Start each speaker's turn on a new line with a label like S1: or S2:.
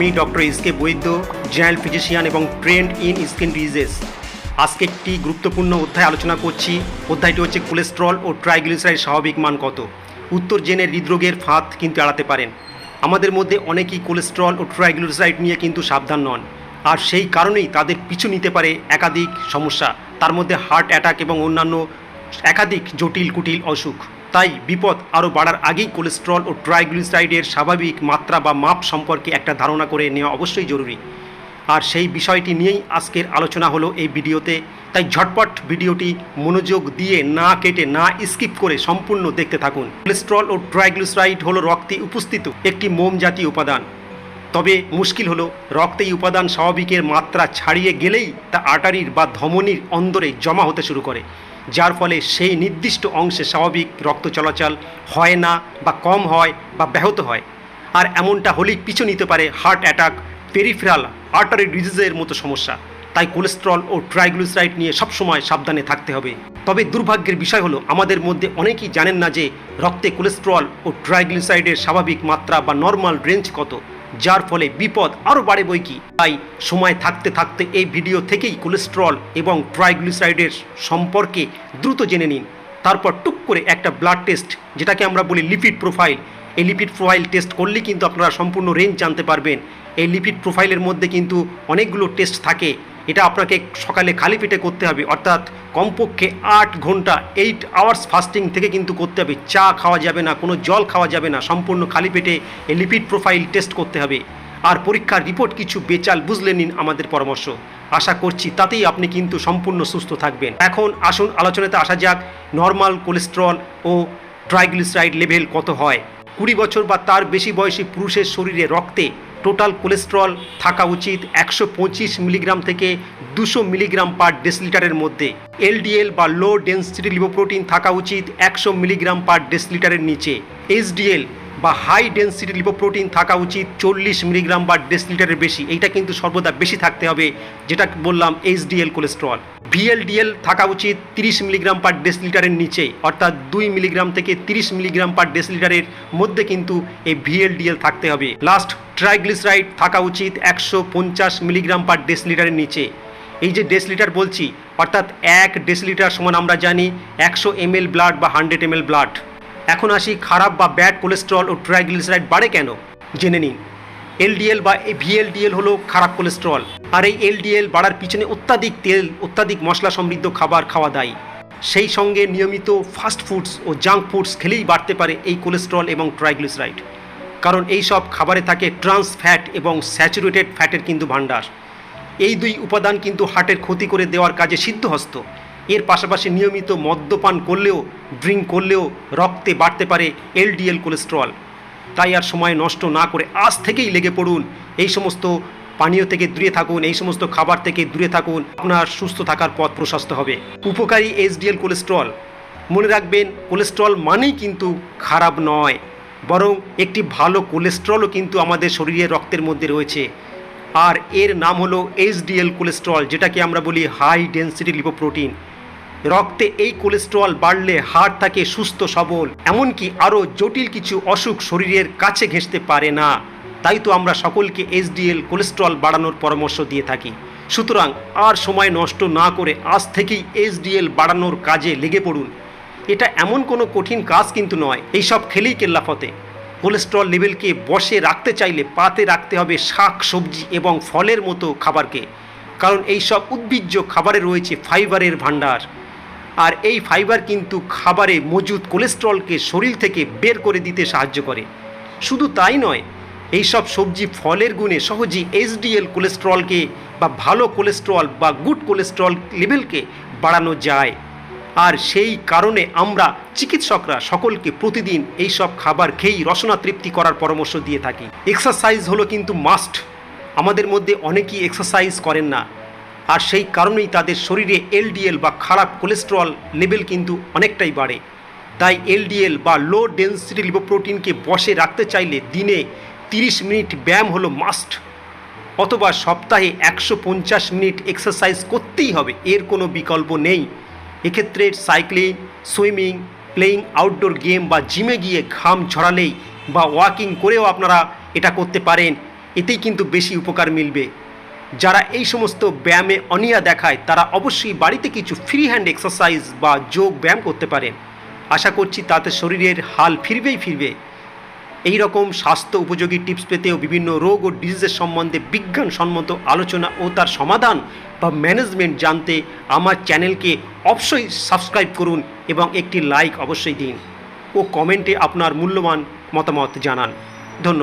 S1: আমি, doctor S K Baidya, general physician এবং trained in skin diseases. আজকে একটি গুরুত্বপূর্ণ অধ্যায় আলোচনা করছি। অধ্যায়টি হচ্ছে কোলেস্ট্রল ও ট্রাইগ্লিসারাইড স্বাভাবিক মান কত? উত্তর জেনে হৃদরোগের ফাঁদ কিন্তু এড়াতে পারেন। আমাদের মধ্যে অনেকেই কোলেস্ট্রল ও ট্রাইগ্লিসারাইড নিয়ে কিন্তু সাবধান নন। আর সেই কারণেই তাদের পিছু নিতে পারে একাধিক সমস্যা। তার মধ্যে হার্ট অ্যাটাক এবং অন্যান্য একাধিক জটিল কুটিল অসুখ। তাই বিপদ আরও বাড়ার আগেই কোলেস্ট্রল ও ট্রাইগ্লিসাইডের স্বাভাবিক মাত্রা বা মাপ সম্পর্কে একটা ধারণা করে নেওয়া অবশ্যই জরুরি। আর সেই বিষয়টি নিয়েই আজকের আলোচনা হলো এই ভিডিওতে। তাই ঝটপট ভিডিওটি মনোযোগ দিয়ে না কেটে না স্কিপ করে সম্পূর্ণ দেখতে থাকুন। কোলেস্ট্রল ও ট্রাইগ্লিসাইড হলো রক্তে উপস্থিত একটি মোম জাতীয় উপাদান। তবে মুশকিল হলো রক্তে এই উপাদান স্বাভাবিকের মাত্রা ছাড়িয়ে গেলেই তা আটারির বা ধমনির অন্দরে জমা হতে শুরু করে, যার ফলে সেই নির্দিষ্ট অংশে স্বাভাবিক রক্ত চলাচল হয় না বা কম হয় বা ব্যাহত হয়। আর এমনটা হলেই পিছু নিতে পারে হার্ট অ্যাটাক, পেরিফেরাল আর্টারি ডিজিজের মতো সমস্যা। তাই কোলেস্ট্রল ও ট্রাইগ্লিসারাইড নিয়ে সবসময় সাবধানে থাকতে হবে। তবে দুর্ভাগ্যের বিষয় হলো, আমাদের মধ্যে অনেকেই জানেন না যে রক্তে কোলেস্ট্রল ও ট্রাইগ্লিসারাইডের স্বাভাবিক মাত্রা বা নর্মাল রেঞ্জ কত। যার ফলে বিপদ আরও বাড়ে বই কি? তাই সময় থাকতে থাকতে এই ভিডিও থেকেই কোলেস্ট্রল এবং ট্রাইগ্লিসাইডের সম্পর্কে দ্রুত জেনে নিন। তারপর টুক করে একটা ব্লাড টেস্ট, যেটাকে আমরা বলি লিপিড প্রোফাইল। এই লিপিড প্রোফাইল টেস্ট করলেই কিন্তু আপনারা সম্পূর্ণ রেঞ্জ জানতে পারবেন। এই লিপিড প্রোফাইলের মধ্যে কিন্তু অনেকগুলো টেস্ট থাকে। এটা আপনাকে সকালে খালি পেটে করতে হবে, অর্থাৎ কমপক্ষে আট ঘণ্টা এইট আওয়ার্স ফাস্টিং থেকে কিন্তু করতে হবে। চা খাওয়া যাবে না, কোনো জল খাওয়া যাবে না, সম্পূর্ণ খালি পেটে এই লিপিড প্রোফাইল টেস্ট করতে হবে। আর পরীক্ষার রিপোর্ট কিছু বেচাল বুঝলে নিন আমাদের পরামর্শ। আশা করছি তাতেই আপনি কিন্তু সম্পূর্ণ সুস্থ থাকবেন। এখন আসুন আলোচনাতে আসা যাক নর্মাল কোলেস্ট্রল ও ট্রাইগ্লিসারাইড লেভেল কত হয়। কুড়ি বছর বা তার বেশি বয়সী পুরুষের শরীরে রক্তে টোটাল কোলেস্ট্রল থাকা উচিত একশো পঁচিশ মিলিগ্রাম থেকে দুশো মিলিগ্রাম পার ডেসিলিটারের মধ্যে। এলডিএল বা লো ডেন্সিটি লিপোপ্রোটিন থাকা উচিত একশো মিলিগ্রাম পার ডেসিলিটারের নিচে। এইচডিএল বা হাই ডেন্সিটি লিপোপ্রোটিন থাকা উচিত চল্লিশ মিলিগ্রাম বা ডেসিলিটারের বেশি। এইটা কিন্তু সর্বদা বেশি থাকতে হবে, যেটা বললাম এইচডিএল কোলেস্ট্রল ভিএলডিএল থাকা উচিত তিরিশ মিলিগ্রাম পার ডেসিলিটারের নিচে, অর্থাৎ দুই মিলিগ্রাম থেকে তিরিশ মিলিগ্রাম পার ডেসিলিটারের মধ্যে কিন্তু এই ভিএলডিএল থাকতে হবে। লাস্ট ট্রাইগ্লিসারাইড থাকা উচিত একশো পঞ্চাশ মিলিগ্রাম পার ডেসিলিটারের নিচে। এই যে ডেসিলিটার বলছি, অর্থাৎ এক ডেসিলিটার সমান আমরা জানি একশো এমএল ব্লাড বা হান্ড্রেড এমএল ব্লাড এখন আসি খারাপ বা ব্যাড কোলেস্ট্রল ও ট্রাইগ্লিসারাইড বাড়ে কেন? জেনে নিন। এলডিএল বা ভিএলডিএল হলো খারাপ কোলেস্ট্রল, আর এই এলডিএল বাড়ার পিছনে অত্যাধিক তেল, অত্যাধিক মশলা সমৃদ্ধ খাবার খাওয়া দায়ী। সেই সঙ্গে নিয়মিত ফাস্ট ফুডস ও জাঙ্ক ফুডস খেলেই বাড়তে পারে এই কোলেস্ট্রল এবং ট্রাইগ্লিসারাইড। কারণ এই সব খাবারে থাকে ট্রান্স ফ্যাট এবং স্যাচুরেটেড ফ্যাটের কিন্তু ভাণ্ডার। এই দুই উপাদান কিন্তু হার্টের ক্ষতি করে দেওয়ার কাজে সিদ্ধহস্ত। এর পাশাপাশি নিয়মিত মদ্যপান করলেও, ড্রিঙ্ক করলেও রক্তে বাড়তে পারে এলডিএল কোলেস্ট্রল। তাই আর সময় নষ্ট না করে আজ থেকেই লেগে পড়ুন। এই সমস্ত পানীয় থেকে দূরে থাকুন, এই সমস্ত খাবার থেকে দূরে থাকুন। আপনার সুস্থ থাকার পথ প্রশস্ত হবে। উপকারী এইচডিএল কোলেস্ট্রল। মনে রাখবেন, কোলেস্ট্রল মানেই কিন্তু খারাপ নয়। বরং একটি ভালো কোলেস্ট্রলও কিন্তু আমাদের শরীরের রক্তের মধ্যে রয়েছে। আর এর নাম হলো এইচডিএল কোলেস্ট্রল, যেটাকে আমরা বলি হাই ডেন্সিটি লিপোপ্রোটিন। রক্তে এই কোলেস্ট্রল বাড়লে হাড় থাকে সুস্থ, সবল, এমনকি আরও জটিল কিছু অসুখ শরীরের কাছে ঘেঁষতে পারে না। তাই তো আমরা সকলকে এইচডিএল কোলেস্ট্রল বাড়ানোর পরামর্শ দিয়ে থাকি। সুতরাং আর সময় নষ্ট না করে আজ থেকেই এইচডিএল বাড়ানোর কাজে লেগে পড়ুন। এটা এমন কোনো কঠিন কাজ কিন্তু নয় এইসব খেলেই কেল্লাফতে। কোলেস্ট্রল লেভেলকে বসে রাখতে চাইলে পাতে রাখতে হবে শাক, সবজি এবং ফলের মতো খাবারকে। কারণ এই সব উদ্ভিজ্জ খাবারে রয়েছে ফাইবারের ভাণ্ডার। আর এই ফাইবার কিন্তু খাবারে মজুদ কোলেস্ট্রলকে শরীর থেকে বের করে দিতে সাহায্য করে। শুধু তাই নয় এই সব সবজি ফলের গুণে সহজেই এইচডিএল কোলেস্ট্রলকে বা ভালো কোলেস্ট্রল বা গুড কোলেস্ট্রল লেভেলকে বাড়ানো যায়। আর সেই কারণে আমরা চিকিৎসকরা সকলকে প্রতিদিন এই সব খাবার খেয়েই রসনা তৃপ্তি করার পরামর্শ দিয়ে থাকি। এক্সারসাইজ হলো কিন্তু মাস্ট। আমাদের মধ্যে অনেকেই এক্সারসাইজ করেন না। আর সেই কারণেই তাদের শরীরে এলডিএল বা খারাপ কোলেস্ট্রল লেভেল কিন্তু অনেকটাই বাড়ে। তাই এলডিএল বা লো ডেন্সিটি লিপোপ্রোটিনকে বসে রাখতে চাইলে দিনে তিরিশ মিনিট ব্যায়াম হলো মাস্ট অথবা সপ্তাহে একশো পঞ্চাশ মিনিট এক্সারসাইজ করতেই হবে, এর কোনো বিকল্প নেই। এক্ষেত্রে cycling swimming playing outdoor game বা জিমে গিয়ে ঘাম ঝরালেই বা ওয়াকিং করেও আপনারা এটা করতে পারেন। এতেই কিন্তু বেশি উপকার মিলবে। যারা এই সমস্ত ব্যায়ামে অনিয়া দেখায়, তারা অবশ্যই বাড়িতে কিছু ফ্রি হ্যান্ড এক্সারসাইজ বা যোগ ব্যায়াম করতে পারেন আশা করছি তাতে শরীরের হাল ফিরবেই ফিরবে। এই রকম স্বাস্থ্য উপযোগী টিপস পেতেও বিভিন্ন রোগ ও ডিজিজের সম্বন্ধে বিজ্ঞানসম্মত আলোচনা ও তার সমাধান বা ম্যানেজমেন্ট জানতে আমার চ্যানেলকে অবশ্যই সাবস্ক্রাইব করুন এবং একটি লাইক অবশ্যই দিন। ও কমেন্টে আপনার মূল্যবান মতামত জানান। ধন্যবাদ।